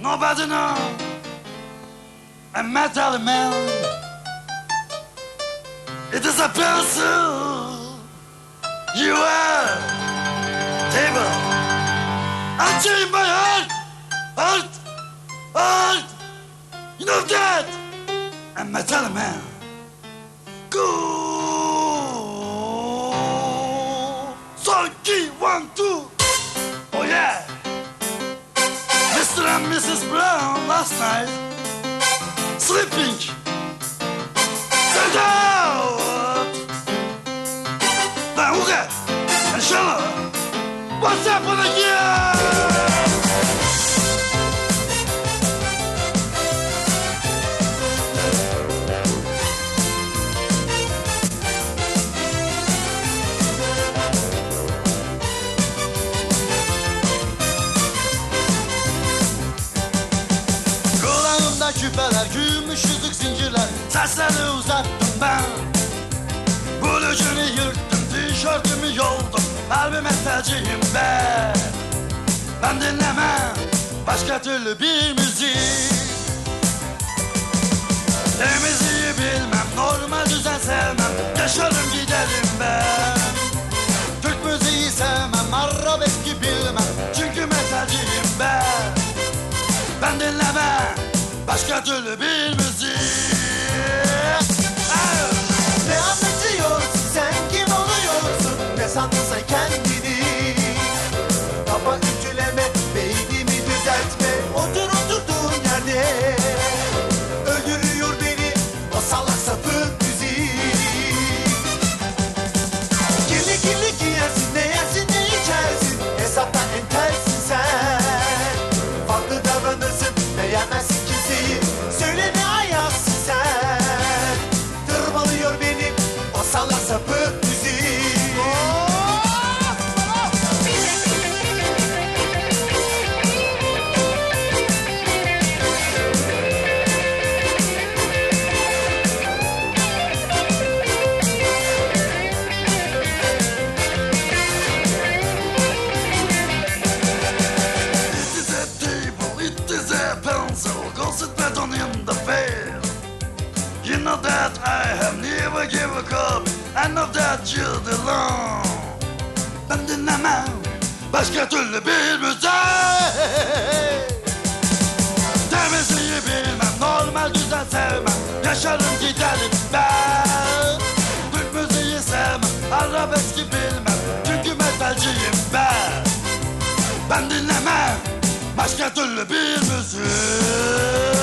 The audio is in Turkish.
Nobody know a metal man. It is a pencil. You are table. I'm changing my heart. Heart. Heart. You know that. A metal man. Go. Sonky one two. Mrs. Brown last night, sleeping. Turned out that Uga and Sheila was happening again. Küpeler, gümüş yüzük zincirler. Saçları uzattım ben. Bulucunu yırttım, tişörtümü yoldum. Harbi metalciyim ben Ben dinlemem başka türlü bir müzik. Temizliği bilmem, normal give a cup, I know that you're the. Ben dinlemem başka türlü bir müzik. Temizliği bilmem, normal düzen sevmem, yaşarım giderim ben. Türk müziği sevmem, arabeski bilmem, çünkü metalciyim ben. Ben dinlemem başka türlü bir müzik.